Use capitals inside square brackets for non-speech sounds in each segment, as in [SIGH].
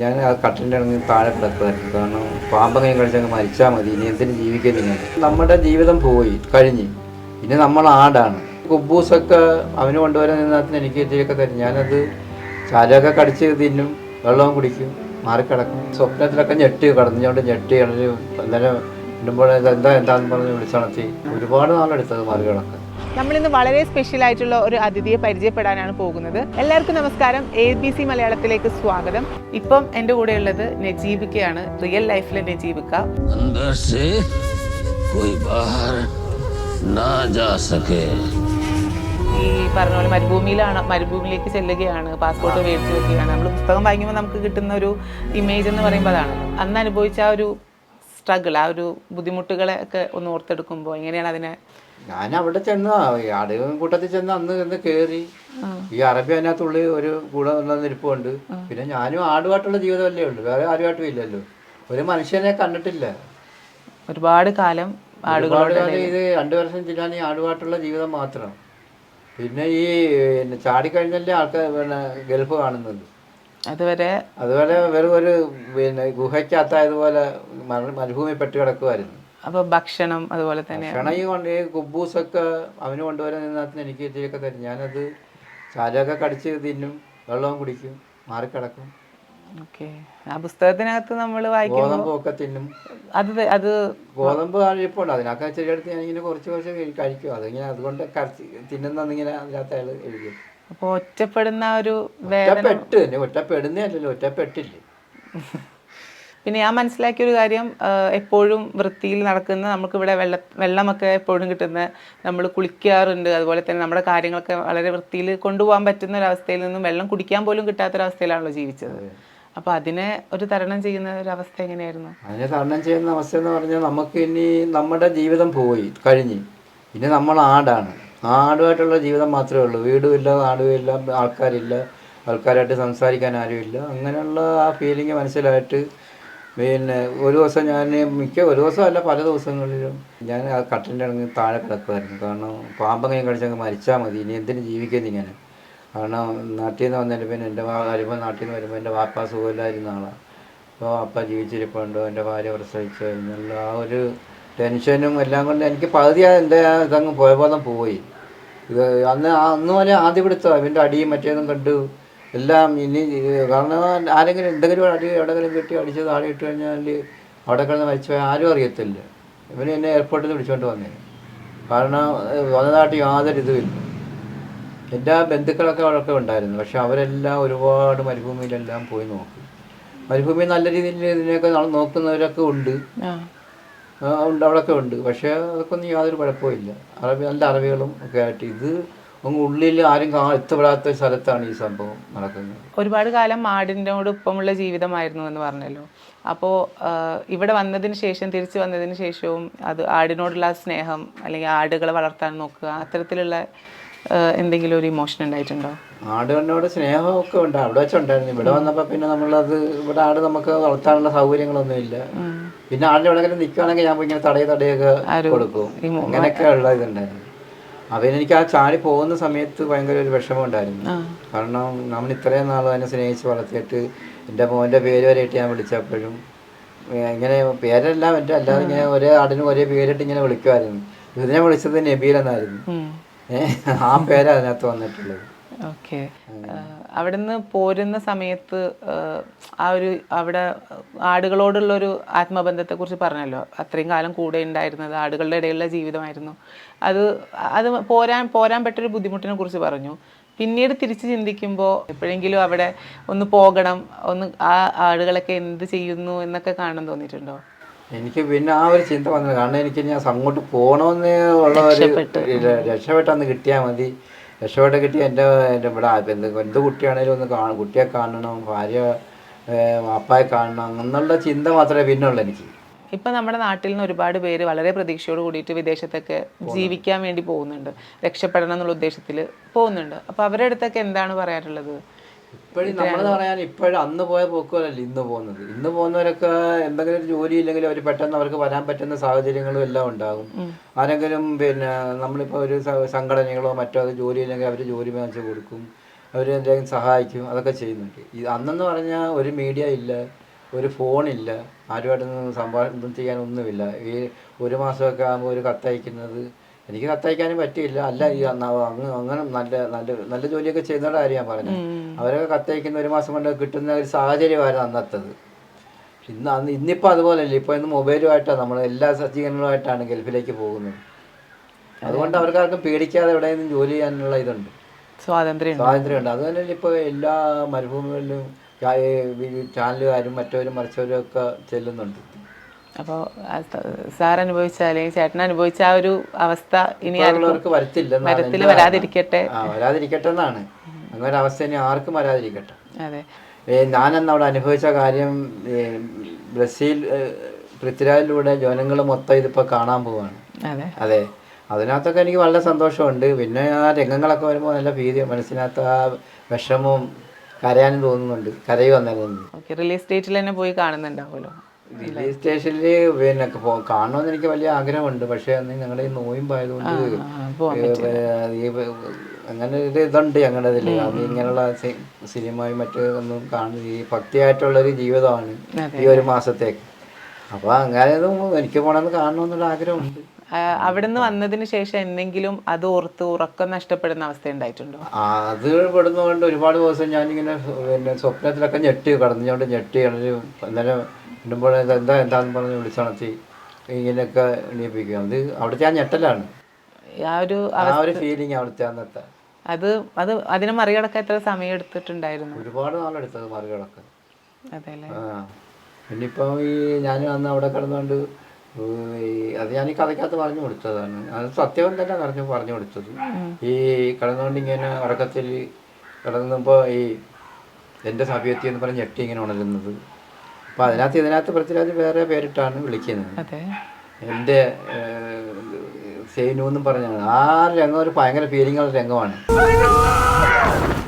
ഞാൻ ആ കട്ടിന്റെ ഇറങ്ങി താഴെ കിടക്കുമായിരുന്നു കാരണം പാമ്പങ്ങനെ കഴിച്ചങ്ങ് മരിച്ചാൽ മതി. ഇനി എന്തിനും ജീവിക്കുന്നില്ല നമ്മുടെ ജീവിതം പോയി കഴിഞ്ഞ്. ഇനി നമ്മൾ ആടാണ്. കുബൂസൊക്കെ അവന് കൊണ്ടുവരാൻ നിന്നതിന് എനിക്ക് ഇത്തിരിയൊക്കെ തരും. ഞാനത് ചാലൊക്കെ കടിച്ച് തിന്നും വെള്ളവും കുടിക്കും മാറിക്കിടക്കും. സ്വപ്നത്തിലൊക്കെ ഞെട്ടി കടന്നുകൊണ്ട് ഞെട്ടി കിടന്ന് അന്നേരം ഇടുമ്പോൾ എന്താ എന്താന്ന് പറഞ്ഞ് വിളിച്ചണത്തി ഒരുപാട് നാളെടുത്തത് മാറിക്കിടക്കാൻ നമ്മളിന്ന് വളരെ സ്പെഷ്യൽ ആയിട്ടുള്ള ഒരു അതിഥിയെ പരിചയപ്പെടാനാണ് പോകുന്നത്. എല്ലാവർക്കും നമസ്കാരം. എ ബി സി മലയാളത്തിലേക്ക് സ്വാഗതം. ഇപ്പം എന്റെ കൂടെ ഉള്ളത് നജീബിക്കയാണ് റിയൽ ലൈഫിലെ നജീബിക്ക. ഈ പറഞ്ഞ പോലെ മരുഭൂമിയിലാണ് മരുഭൂമിയിലേക്ക് ചെല്ലുകയാണ്. പാസ്പോർട്ട് മേടിച്ച് വെക്കുകയാണ്. നമ്മൾ പുസ്തകം വാങ്ങിക്കുമ്പോൾ നമുക്ക് കിട്ടുന്ന ഒരു ഇമേജ് എന്ന് പറയുമ്പോൾ അതാണ് അന്ന് അനുഭവിച്ച ആ ഒരു സ്ട്രഗിൾ ആ ഒരു ബുദ്ധിമുട്ടുകളെ ഒക്കെ ഒന്ന് ഓർത്തെടുക്കുമ്പോൾ എങ്ങനെയാണ് അതിനെ ഞാൻ അവിടെ ചെന്ന് അടയും കൂട്ടത്തിൽ ചെന്ന് അന്ന് ചെന്ന് കേറി. ഈ അറബി അതിനകത്തുള്ളി ഒരു കൂടെ നിൽപ്പുണ്ട് പിന്നെ ഞാനും ആടുമായിട്ടുള്ള ജീവിതമല്ലേ ഉള്ളൂ. വേറെ ആരുമായിട്ടും ഇല്ലല്ലോ. ഒരു മനുഷ്യനെ കണ്ടിട്ടില്ല. ഒരുപാട് കാലം ഒരുപാട് കാലം ഇത് രണ്ടു വർഷം ചെല്ലാൻ ഈ ആടുമായിട്ടുള്ള ജീവിതം മാത്രം. പിന്നെ ഈ ചാടിക്കഴിഞ്ഞല്ലേ ആൾക്കാർ പിന്നെ ഗൾഫ് കാണുന്നത്. അതുവരെ അതുപോലെ വെറും ഒരു പിന്നെ ഗുഹയ്ക്കകത്തായതുപോലെ മര- മരുഭൂമി പെട്ട് കിടക്കുമായിരുന്നു അപ്പോൾ ഭക്ഷണം അതുപോലെ തന്നെ ഭക്ഷണം ഈ കൊണ്ട് ഈ കുബൂസൊക്കെ അവന് കൊണ്ടുവരാൻ എനിക്ക് ഇതിലൊക്കെ തരും. ഞാനത് ചാലൊക്കെ കടിച്ച് തിന്നും വെള്ളവും കുടിക്കും മാറിക്കിടക്കും. ഓക്കെ. ആ പുസ്തകത്തിനകത്ത് നമ്മൾ വായിക്കുമ്പോൾ ഗോതമ്പൊക്കെ തിന്നും. അത് ത- അത് ഗോതമ്പ് കഴിപ്പുണ്ട് അതിനൊക്കെ ചെടിയെടുത്ത് ഞാനിങ്ങനെ കുറച്ച് കുറച്ച് കഴി- കഴിക്കും. അതിങ്ങനെ അതുകൊണ്ട് കരച്ച് തിന്നുന്നിങ്ങനെ അതിനകത്ത് അയാൾ എഴുതും. അപ്പൊ ഒറ്റപ്പെടുന്ന ആ ഒരു വേദന ഒറ്റപ്പെട്ട്. തന്നെ ഒറ്റപ്പെടുന്നേ അല്ലല്ലോ ഒറ്റപ്പെട്ടില്ലേ? [LAUGHS] പിന്നെ ഞാൻ മനസ്സിലാക്കിയ ഒരു കാര്യം എപ്പോഴും വൃത്തിയിൽ നടക്കുന്ന നമുക്കിവിടെ വെള്ള വെള്ളമൊക്കെ എപ്പോഴും കിട്ടുന്ന നമ്മൾ കുളിക്കാറുണ്ട്. അതുപോലെ തന്നെ നമ്മുടെ കാര്യങ്ങളൊക്കെ വളരെ വൃത്തിയിൽ കൊണ്ടുപോകാൻ പറ്റുന്ന ഒരവസ്ഥയിൽ നിന്നും വെള്ളം കുടിക്കാൻ പോലും കിട്ടാത്തൊരവസ്ഥയിലാണല്ലോ ജീവിച്ചത്. അപ്പൊ അതിനെ ഒരു തരണം ചെയ്യുന്ന ഒരു അവസ്ഥ എങ്ങനെയായിരുന്നു? അതിനെ തരണം ചെയ്യുന്ന അവസ്ഥ എന്ന് പറഞ്ഞാൽ നമുക്ക് ഇനി നമ്മുടെ ജീവിതം പോയി കഴിഞ്ഞ്. ഇനി നമ്മൾ ആടാണ്. ആടുമായിട്ടുള്ള ജീവിതം മാത്രമേ ഉള്ളൂ. വീടുമില്ല നാടുമില്ല ആൾക്കാരില്ല ആൾക്കാരായിട്ട് സംസാരിക്കാൻ ആരുമില്ല. അങ്ങനെയുള്ള ആ ഫീലിംഗ് മനസ്സിലായിട്ട് പിന്നെ ഒരു ദിവസം ഞാൻ മിക്ക ഒരു ദിവസമല്ല പല ദിവസങ്ങളിലും ഞാൻ ആ കട്ടിലിന്റെ ഇറങ്ങി താഴെ കിടക്കുമായിരുന്നു കാരണം പാമ്പങ്ങനെ കഴിച്ചങ്ങ് മരിച്ചാൽ മതി. ഇനി എന്തിനു ജീവിക്കുന്നത് ഇങ്ങനെ? കാരണം നാട്ടിൽ നിന്ന് വന്നതിന്റെ പിന്നെ എന്റെ വരുമ്പോൾ നാട്ടിൽ നിന്ന് വരുമ്പോൾ എന്റെ വാപ്പ സുഖമില്ലായിരുന്ന ആളാണ് അപ്പോൾ അപ്പ ജീവിച്ചിരിപ്പുണ്ടോ. എന്റെ ഭാര്യ പ്രസവിച്ചു കഴിഞ്ഞുള്ള ആ ഒരു ടെൻഷനും എല്ലാം കൊണ്ട് എനിക്ക് പകുതി എന്റെ ഇതങ്ങ് പോയ പോലെ പോയി. ഇത് അന്ന് അന്ന് പോലെ ആദ്യം പിടുത്തം ഇവന്റെ അടിയും മറ്റേതും കണ്ടു. എല്ലാം ഇനി കാരണം ആരെങ്കിലും എന്തെങ്കിലും അടി എവിടെങ്കിലും കിട്ടി അടിച്ച് താഴെ ഇട്ട് കഴിഞ്ഞാൽ അവിടെ കിടന്ന് മരിച്ചു പോയാൽ ആരും അറിയത്തില്ല. ഇവന് എന്നെ എയർപോർട്ടിൽ നിന്ന് വിളിച്ചുകൊണ്ട് വന്നേ. കാരണം വന്നതായിട്ട് യാതൊരു ഇതുമില്ല. എല്ലാ ബന്ധുക്കളൊക്കെ അവിടെയൊക്കെ ഉണ്ടായിരുന്നു. പക്ഷെ അവരെല്ലാം ഒരുപാട് മരുഭൂമിയിലെല്ലാം പോയി നോക്കി. മരുഭൂമി നല്ല രീതിയിൽ ഇതിനെയൊക്കെ നോക്കുന്നവരൊക്കെ ഉണ്ട്. ഉണ്ട് അവിടെയൊക്കെ ഉണ്ട്. പക്ഷേ അതൊക്കെ ഒന്നും യാതൊരു കുഴപ്പമില്ല അറബി നല്ല അറബികളും ഒക്കെ ആയിട്ട് ഇത് ഉള്ളിൽ ആരും കാ എത്തപ്പെടാത്ത സ്ഥലത്താണ് ഈ സംഭവം നടക്കുന്നത്. ഒരുപാട് കാലം മാടിനോട് ഒപ്പമുള്ള ജീവിതമായിരുന്നു എന്ന് പറഞ്ഞല്ലോ. അപ്പോൾ ഇവിടെ വന്നതിന് ശേഷം തിരിച്ചു വന്നതിന് ശേഷവും അത് ആടിനോടുള്ള സ്നേഹം അല്ലെങ്കിൽ ആടുകളെ വളർത്താൻ നോക്കുക അത്തരത്തിലുള്ള എന്തെങ്കിലും ഒരു ഇമോഷൻ ഉണ്ടായിട്ടുണ്ടോ? ആടിനോട് സ്നേഹമൊക്കെ ഉണ്ട്. അവിടെ വെച്ചുണ്ടായിരുന്നു. ഇവിടെ വന്നപ്പോൾ പിന്നെ നമ്മളത് ഇവിടെ ആട് നമുക്ക് വളർത്താനുള്ള സൗകര്യങ്ങളൊന്നും ഇല്ല പിന്നെ ആടിന്റെ എവിടെയെങ്കിലും നിൽക്കുകയാണെങ്കിൽ ഞാൻ ഇങ്ങനെ തടയെ തടയൊക്കെ കൊടുക്കും. അങ്ങനെയൊക്കെ ഉള്ള ഇതുണ്ടായിരുന്നു. അവൻ എനിക്ക് ആ ചാടി പോകുന്ന സമയത്ത് ഭയങ്കര ഒരു വിഷമം ഉണ്ടായിരുന്നു കാരണം നമ്മൾ ഇത്രയും നാൾ അതിനെ സ്നേഹിച്ച് വളർത്തിയിട്ട് എന്റെ മോന്റെ പേര് വരെ ഇട്ട് ഞാൻ വിളിച്ചപ്പോഴും ഇങ്ങനെ പേരെല്ലാം എന്റെ അല്ലാതെ ഇങ്ങനെ ഒരേ ആടിനും ഒരേ പേരിട്ട് ഇങ്ങനെ വിളിക്കുമായിരുന്നു. ഇതിനെ വിളിച്ചത് നബീൽ എന്നായിരുന്നു. ഏഹ് ആ പേരതിനകത്ത് വന്നിട്ടുള്ളത്. ഓക്കെ. അവിടുന്ന് പോരുന്ന സമയത്ത് ആ, ഒരു അവിടെ ആടുകളോടുള്ള ഒരു ആത്മബന്ധത്തെ കുറിച്ച് പറഞ്ഞല്ലോ. അത്രയും കാലം കൂടെ ഉണ്ടായിരുന്നത് ആടുകളുടെ ഇടയിലുള്ള ജീവിതമായിരുന്നു. അത് അത് പോരാൻ പോരാൻ പറ്റൊരു ബുദ്ധിമുട്ടിനെ കുറിച്ച് പറഞ്ഞു. പിന്നീട് തിരിച്ച് ചിന്തിക്കുമ്പോൾ എപ്പോഴെങ്കിലും അവിടെ ഒന്ന് പോകണം ഒന്ന് ആ ആടുകളൊക്കെ എന്ത് ചെയ്യുന്നു എന്നൊക്കെ കാണാൻ തോന്നിയിട്ടുണ്ടോ? എനിക്ക് പിന്നെ ആ ഒരു ചിന്ത വന്നത് കാരണം എനിക്ക് ഞാൻ അങ്ങോട്ട് പോകണമെന്ന് ഉള്ള ഒരു രക്ഷപ്പെട്ടന്ന് കിട്ടിയാൽ മതി. രക്ഷപ്പെട്ട് കിട്ടിയ എന്റെ എന്റെ ഇവിടെ എന്ത് എന്ത് കുട്ടിയാണേലും ഒന്ന് കാണും കുട്ടിയെ കാണണം ഭാര്യ വാപ്പായെ കാണണം എന്നുള്ള ചിന്ത മാത്രമേ പിന്നുള്ളൂ എനിക്ക്. ഇപ്പൊ നമ്മുടെ നാട്ടിൽ നിന്ന് ഒരുപാട് പേര് വളരെ പ്രതീക്ഷയോട് കൂടിയിട്ട് വിദേശത്തൊക്കെ ജീവിക്കാൻ വേണ്ടി പോകുന്നുണ്ട് രക്ഷപ്പെടണം എന്നുള്ള ഉദ്ദേശത്തിൽ പോകുന്നുണ്ട്. അപ്പൊ അവരുടെ അടുത്തൊക്കെ എന്താണ് പറയാനുള്ളത്? ഇപ്പോഴും നമ്മൾ പറയാൻ ഇപ്പോഴും അന്ന് പോയ പോക്കുകളല്ല ഇന്ന് പോകുന്നത്. ഇന്ന് പോകുന്നവരൊക്കെ എന്തെങ്കിലും ഒരു ജോലി ഇല്ലെങ്കിൽ അവർ പെട്ടെന്ന് അവർക്ക് വരാൻ പറ്റുന്ന സാഹചര്യങ്ങളും എല്ലാം ഉണ്ടാകും. ആരെങ്കിലും പിന്നെ നമ്മളിപ്പോൾ ഒരു സംഘടനകളോ മറ്റോ അത് ജോലി ഇല്ലെങ്കിൽ അവർ ജോലി മേടിച്ച് കൊടുക്കും. അവർ എന്തെങ്കിലും സഹായിക്കും. അതൊക്കെ ചെയ്യുന്നുണ്ട്. ഇത് അന്നെന്ന് പറഞ്ഞാൽ ഒരു മീഡിയ ഇല്ല ഒരു ഫോണില്ല ആരുമായിട്ടൊന്നും സംഭാഷണം ചെയ്യാനൊന്നുമില്ല ഈ ഒരു മാസമൊക്കെ ആകുമ്പോൾ ഒരു കത്തയക്കുന്നത് എനിക്ക് കത്തയക്കാനും പറ്റിയില്ല. അല്ല ഈ അങ്ങ് അങ്ങനെ നല്ല നല്ല നല്ല ജോലിയൊക്കെ ചെയ്യുന്നവരുടെ കാര്യം ഞാൻ പറഞ്ഞത്. അവരൊക്കെ കത്തയക്കുന്ന ഒരു മാസം കൊണ്ട് കിട്ടുന്ന ഒരു സാഹചര്യമായിരുന്നു അന്നത്തത്. ഇന്ന് അന്ന് ഇന്നിപ്പോൾ അതുപോലെയല്ല ഇപ്പോൾ ഇന്ന് മൊബൈലുമായിട്ടാണ് നമ്മൾ എല്ലാ സജ്ജീകരണങ്ങളുമായിട്ടാണ് ഗൾഫിലേക്ക് പോകുന്നത്. അതുകൊണ്ട് അവർക്ക് ആർക്കും പേടിക്കാതെ എവിടെയെങ്കിലും ജോലി ചെയ്യാനുള്ള ഇതുണ്ട്. സ്വാതന്ത്ര്യം സ്വാതന്ത്ര്യമുണ്ട്. അത് തന്നെ ഇപ്പോൾ എല്ലാ മരുഭൂമികളിലും ചാനലുകാരും മറ്റവരും മറിച്ചവരും ഒക്കെ ചെല്ലുന്നുണ്ട്. അപ്പോൾ സാർ അനുഭവിച്ച അല്ലെങ്കിൽ ചേട്ടൻ അനുഭവിച്ച ആ ഒരു അവസ്ഥ ഇനി മരത്തിൽ വരാതിരിക്കട്ടെ. വരാതിരിക്കട്ടെ എന്നാണ്. അങ്ങനെ ഒരു അവസ്ഥ ഇനി ആർക്കും വരാതിരിക്കട്ടെ. അതെ. ഞാൻ ഞാനന്ന് അവിടെ അനുഭവിച്ച കാര്യം ബ്രസീൽ പൃഥ്വിരാജിലൂടെ ജനങ്ങൾ മൊത്തം ഇതിപ്പോൾ കാണാൻ പോവാണ്. അതെ. അതെ. അതിനകത്തൊക്കെ എനിക്ക് വളരെ സന്തോഷമുണ്ട്. പിന്നെ ആ രംഗങ്ങളൊക്കെ വരുമ്പോൾ നല്ല ഭീതി മനസ്സിനകത്ത് ആ വിഷമവും കരയാനും തോന്നുന്നുണ്ട്. കരയും അന്നേരം റിലീസ് ഡേറ്റിൽ തന്നെ പോയി കാണുന്നുണ്ടാവുമല്ലോ. റിലീസ് സ്റ്റേഷനിൽ പിന്നെ കാണണമെന്ന് എനിക്ക് വലിയ ആഗ്രഹമുണ്ട്. പക്ഷേ അന്ന് ഞങ്ങളുടെ ഈ നോയിമ്പായതുകൊണ്ട് ഈ അങ്ങനെ ഒരു ഇതുണ്ട് ഞങ്ങളുടെ ഇതിൽ അത് ഇങ്ങനെയുള്ള സിനിമയും മറ്റൊന്നും കാണുന്ന ഈ ഭക്തിയായിട്ടുള്ളൊരു ജീവിതമാണ് ഈ ഒരു മാസത്തേക്ക്. അപ്പോൾ അങ്ങനെ എനിക്ക് പോണെന്ന് കാണണമെന്നുള്ള ആഗ്രഹമുണ്ട്. അവിടുന്ന് വന്നതിന് ശേഷം എന്തെങ്കിലും അത് ഓർത്ത് ഉറക്കം നഷ്ടപ്പെടുന്ന അവസ്ഥ ഉണ്ടായിട്ടുണ്ടോ? അത് പെടുന്നതുകൊണ്ട് ഒരുപാട് ദിവസം ഞാനിങ്ങനെ പിന്നെ സ്വപ്നത്തിലൊക്കെ ഞെട്ടി കടന്നുകൊണ്ട് ഞെട്ടി അന്നേരം ഇടുമ്പോൾ എന്താ എന്താന്ന് പറഞ്ഞ് വിളിച്ചണത്തി ഇങ്ങനെയൊക്കെ എണീപ്പിക്കുക അത് അവിടുത്തെ ആ ഞെട്ടലാണ്. ആ ഒരു ആ ഒരു ഫീലിംഗ് അവിടുത്തെ അന്നത്തെ അത് അത് അതിനെ മറികടക്കാൻ എത്ര സമയം എടുത്തിട്ടുണ്ടായിരുന്നു. ഒരുപാട് നാളെടുത്തത് മറികടക്കാൻ. അതെ അല്ലേ ആ. പിന്നിപ്പം ഈ ഞാൻ അന്ന് അവിടെ കിടന്നുകൊണ്ട് ഈ അത് ഞാൻ ഈ കഥയ്ക്കകത്ത് പറഞ്ഞു കൊടുത്തതാണ്. അത് സത്യം തന്നെ പറഞ്ഞു പറഞ്ഞു കൊടുത്തത്. ഈ കിടന്നുകൊണ്ട് ഇങ്ങനെ ഉറക്കത്തിൽ കിടന്നപ്പോൾ ഈ എന്റെ സഭ്യത്തി എന്ന് പറഞ്ഞ് ഞെട്ടി ഇങ്ങനെ ഉണരുന്നത്. അപ്പോൾ അതിനകത്ത് ഇതിനകത്ത് പൃഥ്വിരാജ് വേറെ പേരിട്ടാണ് വിളിക്കുന്നത്. എന്റെ സേനു എന്നും പറഞ്ഞാണ് ആ രംഗം ഒരു ഭയങ്കര ഫീലിംഗ് ഉള്ള രംഗമാണ്.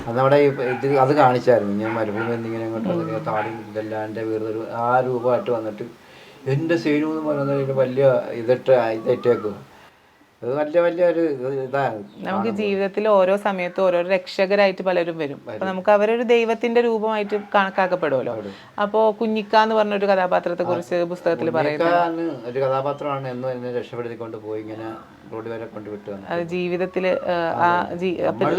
അത് നമ്മുടെ ഇത് അത് കാണിച്ചായിരുന്നു. ഞാൻ മരുഭൂമി എന്നിങ്ങനെ അങ്ങോട്ട് താടി ഇതെല്ലാം എന്റെ വീർതൊരു ആ രൂപമായിട്ട് വന്നിട്ട് എന്റെ സെയിനു എന്ന് പറയുന്നത് വലിയ ഇതിട്ട് ഇതേറ്റേക്കും അത് വലിയ വലിയ ഒരു ഇതാണ്. നമുക്ക് ജീവിതത്തിൽ ഓരോ സമയത്തും ഓരോ രക്ഷകരായിട്ട് പലരും വരും. അപ്പൊ നമുക്ക് അവരൊരു ദൈവത്തിന്റെ രൂപമായിട്ട് കണക്കാക്കപ്പെടുമല്ലോ. അപ്പോ കുഞ്ഞിക്ക എന്ന് പറഞ്ഞ ഒരു കഥാപാത്രത്തെ കുറിച്ച് പുസ്തകത്തിൽ പറയുന്നു. ഒരു കഥാപാത്രമാണ് എന്ന് എന്നെ രക്ഷപ്പെടുത്തിക്കൊണ്ട് പോയി ഇങ്ങനെ റോഡ് വരെ കൊണ്ട് വിട്ടു വന്നത്. അത് ജീവിതത്തിൽ ആ, ആ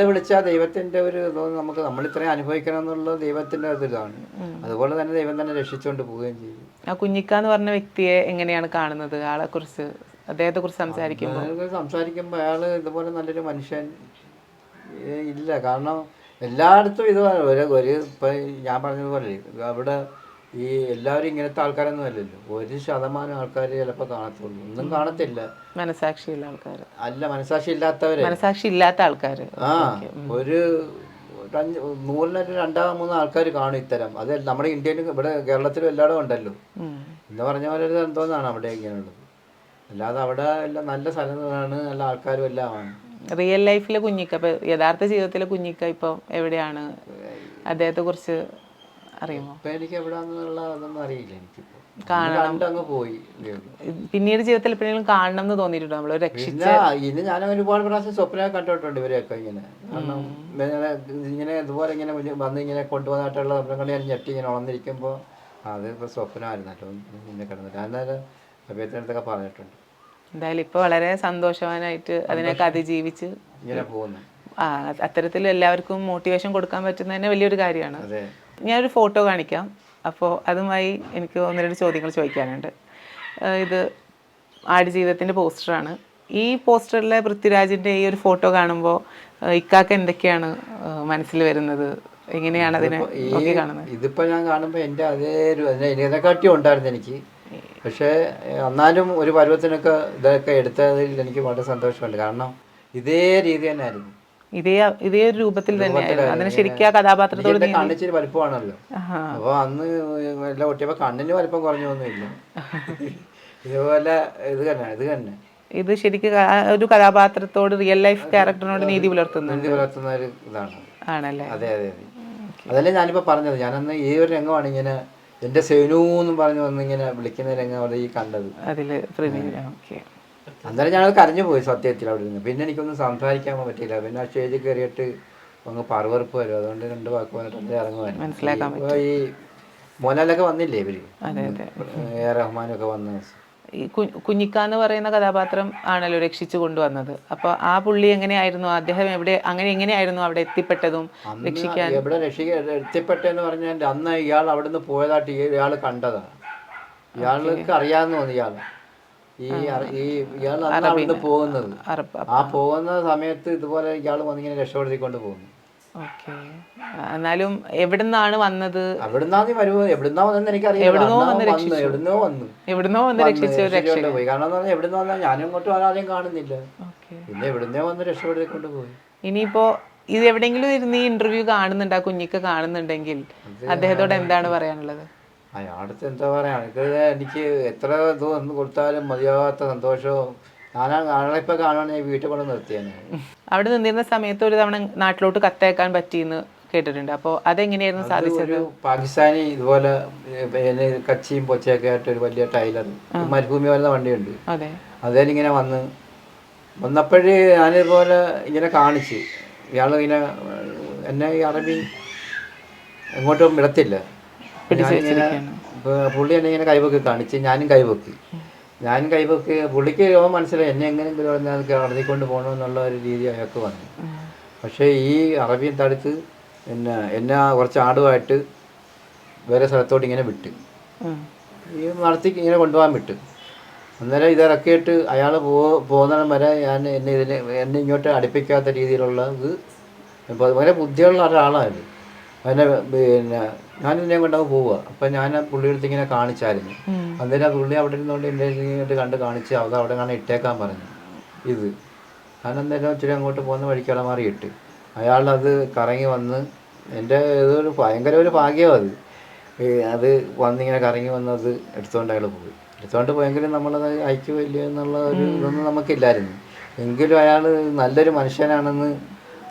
വിളിച്ച ദൈവത്തിന്റെ ഒരു നമുക്ക് നമ്മൾ ഇത്രയും അനുഭവിക്കണം എന്നുള്ള ദൈവത്തിന്റെ ഒരു ഇതാണ്. അതുപോലെ തന്നെ ദൈവം തന്നെ രക്ഷിച്ചുകൊണ്ട് പോവുകയും ചെയ്യും. ആ കുഞ്ഞിക്ക എന്ന് പറഞ്ഞ വ്യക്തിയെ എങ്ങനെയാണ് കാണുന്നത്? ആളെ കുറിച്ച് അദ്ദേഹത്തെ കുറിച്ച് സംസാരിക്കുമ്പോൾ സംസാരിക്കുമ്പോൾ അയാൾ ഇതുപോലെ നല്ലൊരു മനുഷ്യൻ ഇല്ല. കാരണം എല്ലായിടത്തും ഇത് ഒരു ഒരു ഇപ്പം ഞാൻ പറഞ്ഞതുപോലെ അവിടെ ഈ എല്ലാവരും ഇങ്ങനത്തെ ആൾക്കാരൊന്നും അല്ലല്ലോ. ഒരു ശതമാനം ആൾക്കാർ ചിലപ്പോൾ കാണത്തുള്ളൂ. ഒന്നും കാണത്തില്ല. മനസാക്ഷിയുള്ള ആൾക്കാർ അല്ല മനസാക്ഷി ഇല്ലാത്തവരെ. മനസാക്ഷി ഇല്ലാത്ത ആൾക്കാർ ആ ഒരു നൂറിനൊരു രണ്ടാം മൂന്ന് ആൾക്കാർ കാണും ഇത്തരം. അത് നമ്മുടെ ഇന്ത്യയിലും ഇവിടെ കേരളത്തിലും എല്ലായിടും ഉണ്ടല്ലോ. എന്ന് പറഞ്ഞ പോലെ ഒരു എന്തോന്നാണ് അവിടെ ഇങ്ങനെയുള്ളത്? അല്ലാതെ അവിടെ എല്ലാം നല്ല സ്ഥലങ്ങളാണ് നല്ല ആൾക്കാരും എല്ലാം. റിയൽ ലൈഫിലെ കുഞ്ഞിക്ക ഇപ്പൊ യഥാർത്ഥ ജീവിതത്തിലെ കുഞ്ഞിക്ക ഇപ്പൊ എവിടെയാണ്? അദ്ദേഹത്തെ കുറിച്ച് അറിയുമോ? ഇപ്പൊ എനിക്ക് എവിടാന്നുള്ള അതൊന്നും അറിയില്ല എനിക്കിപ്പോ. കണ്ടങ്ങ് പോയി പിന്നീട് ജീവിതത്തിൽ എപ്പോഴെങ്കിലും കാണണം എന്ന് തോന്നിയിട്ടുണ്ടോ? നമ്മൾ രക്ഷി പിന്നെ ഇനി ഞാൻ ഒരുപാട് പ്രാവശ്യം സ്വപ്നം കണ്ടിട്ടുണ്ട് ഇവരെയൊക്കെ ഇങ്ങനെ. കാരണം ഇങ്ങനെ ഇതുപോലെ ഇങ്ങനെ വന്ന് ഇങ്ങനെ കൊണ്ടുവന്നിട്ടുള്ള സ്വപ്നങ്ങൾ ഞാൻ ഞെട്ടി ഇങ്ങനെ ഉണർന്നിരിക്കുമ്പോൾ അത് സ്വപ്നമായിരുന്നു. സ്വപ്നമായിരുന്നല്ലോ ഇങ്ങനെ കിടന്നിട്ട്. അന്നേരം അഭ്യർത്ഥനത്തൊക്കെ പറഞ്ഞിട്ടുണ്ട്. എന്തായാലും ഇപ്പൊ വളരെ സന്തോഷവാനായിട്ട് അതിനൊക്കെ അതിജീവിച്ച് ഇങ്ങനെ പോകുന്നു. ആ അത്തരത്തിൽ എല്ലാവർക്കും മോട്ടിവേഷൻ കൊടുക്കാൻ പറ്റുന്ന തന്നെ വലിയൊരു കാര്യമാണ്. ഞാനൊരു ഫോട്ടോ കാണിക്കാം. അപ്പോൾ അതുമായി എനിക്ക് ഒന്ന് രണ്ട് ചോദ്യങ്ങൾ ചോദിക്കാനുണ്ട്. ഇത് ആടുജീവിതത്തിന്റെ പോസ്റ്ററാണ്. ഈ പോസ്റ്ററിലെ പൃഥ്വിരാജിന്റെ ഈ ഒരു ഫോട്ടോ കാണുമ്പോൾ ഇക്കാക്ക് എന്തൊക്കെയാണ് മനസ്സിൽ വരുന്നത്? എങ്ങനെയാണ് അതിനെ കാണുന്നത്? ഇതിപ്പോ ഞാൻ കാണുമ്പോൾ എന്റെ അതേ ഒരു അതിനെ ഇതിനെക്കാട്ടിയും ഉണ്ടായിരുന്നു എനിക്ക്. പക്ഷേ എന്നാലും ഒരു പരുവത്തിനൊക്കെ ഇതൊക്കെ എടുത്തതിൽ എനിക്ക് വളരെ സന്തോഷമുണ്ട്. കാരണം ഇതേ രീതി തന്നെ ആയിരുന്നു ഇതേ ഇതേ ഒരു രൂപത്തിൽ തന്നെയായിരുന്നു. അതിന് ശരിക്കും ആ കഥാപാത്രത്തോട് കണ്ണിച്ചിരി വലിപ്പമാണല്ലോ. അപ്പൊ അപ്പോൾ അന്ന് എല്ലാം ഒട്ടിയപ്പോൾ കണ്ണിന് വലിപ്പം കുറഞ്ഞൊന്നുമില്ല. ഇതുപോലെ ഇത് തന്നെ ഇത് തന്നെ. ഇത് ശരിക്കും ഒരു കഥാപാത്രത്തോട് റിയൽ ലൈഫ് ക്യാരക്ടറിനോട് നീതി പുലർത്തുന്നു നീതി പുലർത്തുന്ന ഒരു ഇതാണ്. ആണല്ലേ? അതെ അതെ അതെ. അതല്ലേ ഞാനിപ്പോൾ പറഞ്ഞത്. ഞാനന്ന് ഈ ഒരു രംഗമാണ് ഇങ്ങനെ എന്റെ സെനു എന്ന് പറഞ്ഞു വന്നിങ്ങനെ വിളിക്കുന്ന രംഗം അവിടെ ഈ കണ്ടത്. അതിൽ അന്നേരം ഞാനത് കരഞ്ഞു പോയി സത്യത്തിൽ അവിടെ നിന്ന്. പിന്നെ എനിക്കൊന്നും സംസാരിക്കാൻ പറ്റിയില്ല. പിന്നെ ആ സ്റ്റേജിൽ കയറിയിട്ട് അങ്ങ് പറവെറുപ്പ് വരും. അതുകൊണ്ട് രണ്ട് വാക്ക് പറഞ്ഞിട്ട് ഇറങ്ങുവാൻ ഈ മോനാലൊക്കെ വന്നില്ലേ ഇവർ? എ റഹ്മാനൊക്കെ വന്ന ഈ കു- കുഞ്ഞിക്ക എന്ന് പറയുന്ന കഥാപാത്രം ആണല്ലോ രക്ഷിച്ചു കൊണ്ടുവന്നത്. അപ്പോൾ ആ പുള്ളി എങ്ങനെയായിരുന്നു? അദ്ദേഹം എവിടെ അങ്ങനെ എങ്ങനെയായിരുന്നു അവിടെ എത്തിപ്പെട്ടതും രക്ഷിക്കാൻ? എവിടെ രക്ഷിക്ക എത്തിപ്പെട്ടെന്ന് പറഞ്ഞാൽ അന്ന് ഇയാൾ അവിടെ നിന്ന് പോയതായിട്ട് ഇയാൾ ഇയാൾ കണ്ടതാ. ഇയാൾക്ക് അറിയാമെന്ന് തോന്നി ഇയാൾ ഈ ഈ ഇയാൾ അന്ന് നിന്ന് പോകുന്നത്. ആ പോകുന്ന സമയത്ത് ഇതുപോലെ ഇയാൾ വന്നിങ്ങനെ രക്ഷപ്പെടുത്തിക്കൊണ്ട് പോകുന്നു. ഓക്കെ. എന്നാലും എവിടുന്നാണ് വന്നത്? എവിടുന്നാ നീ വരുമോ എവിടുന്നാ വന്നെന്ന് എനിക്കറിയാം എവിടുന്നോ വന്ന് രക്ഷിച്ചു. വന്നു എവിടുന്നോ വന്നു. എവിടുന്നോ വന്ന് വന്ന് രക്ഷിച്ചു പോയി കാരണം എന്ന് പറഞ്ഞാൽ എവിടുന്ന് വന്നാൽ ഞാനും ഇങ്ങോട്ടും ആരെയും കാണുന്നില്ല. ഓക്കെ. പിന്നെ എവിടുന്നോ വന്ന് രക്ഷപ്പെടുത്തിക്കൊണ്ട് പോയി ഇനിയിപ്പോ ഇത് എവിടെങ്കിലും ഇരുന്ന് ഈ ഇന്റർവ്യൂ കാണുന്നുണ്ട് ആ കുഞ്ഞിക്ക് കാണുന്നുണ്ടെങ്കിൽ അദ്ദേഹത്തോട് എന്താണ് പറയാനുള്ളത്? അയാളടുത്ത് എന്താ പറയാ എനിക്ക് എനിക്ക് എത്ര ഇത് വന്ന് കൊടുത്താലും മതിയാവാത്ത സന്തോഷവും ഞാൻ ആളെ ഇപ്പൊ കാണുവാണെങ്കിൽ വീട്ടിൽ കൊണ്ട് നിർത്തിയാണ് അവിടെ നിന്നിരുന്ന സമയത്ത് ഒരു തവണ നാട്ടിലോട്ട് കത്തയക്കാൻ പറ്റിയെന്ന് കേട്ടിട്ടുണ്ട്. അപ്പോൾ അതെങ്ങനെയായിരുന്നു സാധിച്ചത്? പാകിസ്ഥാനി ഇതുപോലെ കച്ചിയും പൊച്ചയൊക്കെ ആയിട്ട് ഒരു വലിയ ടൈലർ. മരുഭൂമി വരുന്ന വണ്ടിയുണ്ട്. അതെ. അതേലിങ്ങനെ വന്ന് വന്നപ്പോഴേ ഞാനിതുപോലെ ഇങ്ങനെ കാണിച്ച്. ഇയാൾ ഇങ്ങനെ എന്നെ ഈ അറബി എങ്ങോട്ടും വിടത്തില്ല. പുള്ളി എന്നെ ഇങ്ങനെ കൈവക്കി കാണിച്ച് ഞാനും കൈവക്കി ഞാനും കൈവക്കി പുള്ളിക്ക് രോഗം മനസ്സിലായി. എന്നെ എങ്ങനെയെങ്കിലും ഞാൻ കടത്തിക്കൊണ്ട് പോകണമെന്നുള്ള ഒരു രീതി അയാൾക്ക് വന്നു. പക്ഷേ ഈ അറബിയും തടുത്ത് പിന്നെ എന്നെ കുറച്ച് ആടുമായിട്ട് വേറെ സ്ഥലത്തോട്ട് ഇങ്ങനെ വിട്ട്. ഈ ഈ നടത്തി ഇങ്ങനെ കൊണ്ടുപോകാൻ വിട്ട്. അന്നേരം ഇതിറക്കിയിട്ട് അയാൾ പോ പോകുന്ന വരെ ഞാൻ എന്നെ ഇതിനെ എന്നെ ഇങ്ങോട്ട് അടുപ്പിക്കാത്ത രീതിയിലുള്ള ഇത് വളരെ ബുദ്ധിയുള്ള ഒരാളായിരുന്നു അതിനെ പിന്നെ ഞാൻ ഇതിനെ കൊണ്ടങ്ങ് പോവുക. അപ്പം ഞാൻ പുള്ളിയെടുത്ത് ഇങ്ങനെ കാണിച്ചായിരുന്നു. അന്നേരം ആ പുള്ളി അവിടെ ഇരുന്നുകൊണ്ട് ഇങ്ങോട്ട് കണ്ട് കാണിച്ച് അത് അവിടെ കാണാൻ ഇട്ടേക്കാൻ പറഞ്ഞു. ഇത്. ഞാൻ അന്നേരം ഇച്ചിരി അങ്ങോട്ട് പോകുന്ന വഴിക്ക് അവിടെ മാറി ഇട്ട് അയാളത് കറങ്ങി വന്ന് എന്റെ ഇതൊരു ഭയങ്കര ഒരു ഭാഗ്യം അത്. അത് വന്നിങ്ങനെ കറങ്ങി വന്നത് എടുത്തുകൊണ്ട് അയാൾ പോയി. എടുത്തുകൊണ്ട് പോയെങ്കിലും നമ്മളത് അയക്കുമോ ഇല്ലയോ എന്നുള്ള ഒരു ഇതൊന്നും നമുക്കില്ലായിരുന്നു. എങ്കിലും അയാൾ നല്ലൊരു മനുഷ്യനാണെന്ന്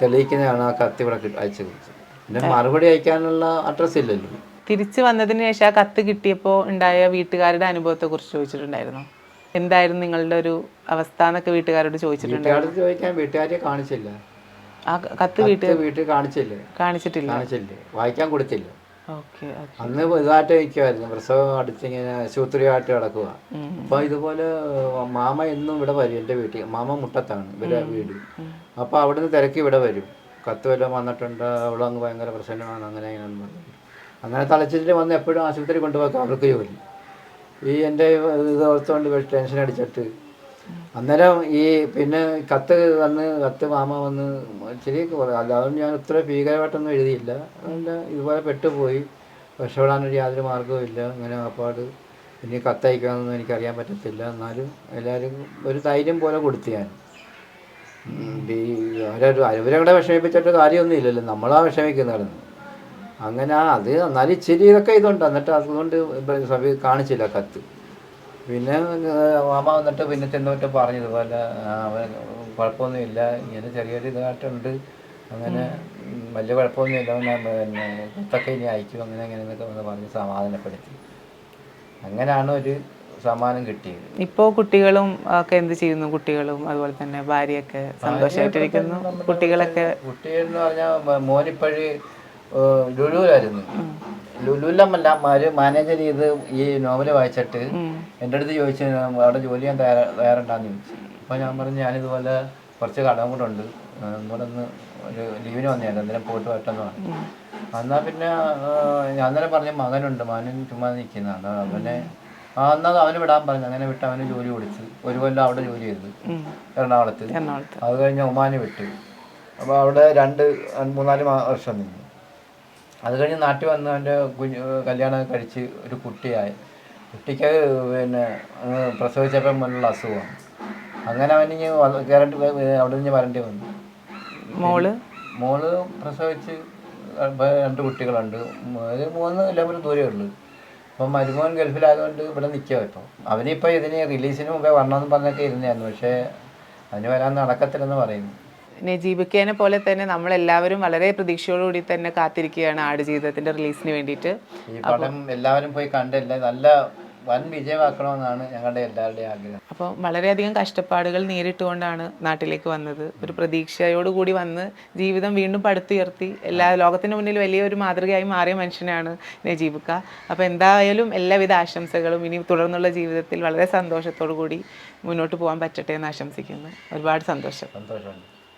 തെളിയിക്കുന്നതാണ് ആ കത്തി ഇവിടെ അയച്ചു കൊടുത്തത്. പിന്നെ മറുപടി അയക്കാനുള്ള അഡ്രസ്സ് ഇല്ലല്ലോ. തിരിച്ചു വന്നതിന് ശേഷം ആ കത്ത് കിട്ടിയപ്പോൾ ഉണ്ടായ വീട്ടുകാരുടെ അനുഭവത്തെ കുറിച്ച് ചോദിച്ചിട്ടുണ്ടായിരുന്നു. എന്തായിരുന്നു നിങ്ങളുടെ ഒരു അവസ്ഥ എന്നൊക്കെ വീട്ടുകാരോട് ചോദിച്ചിട്ടുണ്ട് വീട്ടുകാർ ചോദിക്കാൻ വീട്ടുകാരെ കാണിച്ചില്ല. ആ കത്ത് വീട്ട് കത്ത് വീട്ടിൽ കാണിച്ചില്ലേ? കാണിച്ചിട്ടില്ല. കാണിച്ചില്ലേ? വായിക്കാൻ കൊടുത്തില്ല. അന്ന് ഇതായിട്ട് നിൽക്കുമായിരുന്നു പ്രസവം അടുത്തിങ്ങനെ ശൂത്രിയായിട്ട് കിടക്കുക അപ്പൊ ഇതുപോലെ മാമ എന്നും ഇവിടെ വരും എന്റെ വീട്ടിൽ. മാമ മുട്ടത്താണ് ഇവരെ വീട്. അപ്പൊ അവിടുന്ന് തിരക്കി ഇവിടെ വരും. കത്ത് വല്ലതും വന്നിട്ടുണ്ട് അവിടെ അങ്ങ് ഭയങ്കര പ്രശ്നമാണ് അങ്ങനെ പറഞ്ഞു. അങ്ങനെ തലച്ചിട്ട് വന്ന് എപ്പോഴും ആശുപത്രി കൊണ്ടുപോകാൻ അവർക്ക് ജോലി ഈ എന്റെ ഇത് ഓർത്തുകൊണ്ട് ടെൻഷൻ അടിച്ചിട്ട്. അന്നേരം ഈ പിന്നെ കത്ത് വന്ന് കത്ത് മാമ വന്ന് ഇച്ചിരി അല്ലാതെ ഞാൻ ഇത്ര ഭീകരമായിട്ടൊന്നും എഴുതിയില്ല. അതുകൊണ്ട് ഇതുപോലെ പെട്ടുപോയി. രക്ഷപ്പെടാനൊരു യാതൊരു മാർഗവും ഇല്ല. അങ്ങനെ അപ്പാട് ഇനി കത്തയക്കാമെന്നൊന്നും എനിക്കറിയാൻ പറ്റത്തില്ല. എന്നാലും എല്ലാവരും ഒരു ധൈര്യം പോലെ കൊടുത്തു ഞാൻ. അവരെ കൂടെ വിഷമിപ്പിച്ചിട്ട് കാര്യമൊന്നും ഇല്ലല്ലോ. നമ്മളാ വിഷമിക്കുന്നതാണ് അങ്ങനെ അത് എന്നാലും ഇച്ചിരി ഇതൊക്കെ ഇതുണ്ട്. എന്നിട്ട് അതുകൊണ്ട് സഭ കാണിച്ചില്ല കത്ത്. പിന്നെ മാമ വന്നിട്ട് പിന്നെ ചെന്നിട്ട് പറഞ്ഞു ഇതുപോലെ ആ, അവൻ കുഴപ്പമൊന്നുമില്ല. ഇങ്ങനെ ചെറിയൊരു ഇതായിട്ടുണ്ട്. അങ്ങനെ വലിയ കുഴപ്പമൊന്നുമില്ല. ഞാൻ പിന്നെ കത്തൊക്കെ ഇനി അയക്കും അങ്ങനെ അങ്ങനെ എന്നൊക്കെ വന്ന് പറഞ്ഞ് സമാധാനപ്പെടുത്തി. അങ്ങനെയാണ് ഒരു സമ്മാനം കിട്ടിയത്. ഇപ്പോ കുട്ടികളും ഒക്കെ എന്ത് ചെയ്യുന്നു? കുട്ടികളും അതുപോലെ തന്നെ ഭാര്യയൊക്കെ സന്തോഷമായിട്ടിരിക്കുന്നു കുട്ടികളൊക്കെ കുട്ടികൾ എന്ന് പറഞ്ഞാൽ മോനിപ്പഴ് ലുലുവിലായിരുന്നു. ലുലുലമല്ല ഒരു മാനേജർ ചെയ്ത് ഈ നോവൽ വായിച്ചിട്ട് എന്റെ അടുത്ത് ചോദിച്ചു അവിടെ ജോലി ചെയ്യാൻ തയ്യാറ തയ്യാറുണ്ടാന്ന് ചോദിച്ചു. അപ്പോൾ ഞാൻ പറഞ്ഞു ഞാനിതുപോലെ കുറച്ച് കടം കൂടെ ഉണ്ട്. ഒന്നുകൂടെ ഒന്ന് ഒരു ലീവിന് വന്നേരം എന്തിനും പോയിട്ട് വരട്ടെന്ന് പറഞ്ഞു. എന്നാൽ പിന്നെ ഞാൻ നേരെ പറഞ്ഞു മകനുണ്ട് മകനും ചുമ്മാ നിൽക്കുന്നതാണ് അവനെ ആ എന്നാൽ അവന് വിടാൻ പറഞ്ഞു. അങ്ങനെ വിട്ട് അവന് ജോലി കൊടുത്ത് ഒരു കൊല്ലം അവിടെ ജോലി ചെയ്തു എറണാകുളത്ത്. അത് കഴിഞ്ഞ് ഒമാന് വിട്ടു. അപ്പോൾ അവിടെ രണ്ട് മൂന്നാൽ വർഷം നിന്നു. അത് കഴിഞ്ഞ് നാട്ടിൽ വന്ന് അവന്റെ കുഞ്ഞ് കല്യാണം കഴിച്ച് ഒരു കുട്ടിയായി. കുട്ടിക്ക് പിന്നെ പ്രസവിച്ചപ്പം മുന്നുള്ള അസുഖമാണ് അങ്ങനെ അവൻ ഇനി കയറേണ്ടി അവിടെ നിന്ന് വരേണ്ടി വന്നു. മോൾ? മോൾ പ്രസവിച്ച് രണ്ട് കുട്ടികളുണ്ട്. ഒരു മൂന്ന് ലെവൽ ദൂരമേ ഉള്ളൂ. അപ്പം മരുമോൻ ഗൾഫിലായതുകൊണ്ട് ഇവിടെ നിൽക്കുക ഇപ്പോൾ അവനിപ്പോൾ ഇതിന് റിലീസിന് മുമ്പേ വരണമെന്ന് പറഞ്ഞൊക്കെ ഇരുന്നായിരുന്നു പക്ഷേ അതിന് വരാൻ നടക്കത്തില്ലെന്ന് പറയുന്നു. നജീബിക്കേനെ പോലെ തന്നെ നമ്മളെല്ലാവരും വളരെ പ്രതീക്ഷയോടുകൂടി തന്നെ കാത്തിരിക്കുകയാണ് ആടുജീവിതത്തിന്റെ റിലീസിന് വേണ്ടിയിട്ട്. ഈ പടം എല്ലാവരും പോയി കണ്ടല്ലേ നല്ല വൻ വിജയമാക്കണമെന്നാണ് ഞങ്ങളുടെ എല്ലാവരുടെയും ആഗ്രഹം. അപ്പോൾ വളരെയധികം കഷ്ടപ്പാടുകൾ നേരിട്ടുകൊണ്ടാണ് നാട്ടിലേക്ക് വന്നത്. ഒരു പ്രതീക്ഷയോടുകൂടി വന്ന് ജീവിതം വീണ്ടും പടുത്തുയർത്തി എല്ലാ ലോകത്തിന് മുന്നിൽ വലിയൊരു മാതൃകയായി മാറിയ മനുഷ്യനാണ് നജീബുക്ക അപ്പോൾ എന്തായാലും എല്ലാവിധ ആശംസകളും ഇനി തുടർന്നുള്ള ജീവിതത്തിൽ വളരെ സന്തോഷത്തോടു കൂടി മുന്നോട്ട് പോകാൻ പറ്റട്ടെ എന്ന് ആശംസിക്കുന്നു. ഒരുപാട് സന്തോഷം. സന്തോഷമുണ്ട്.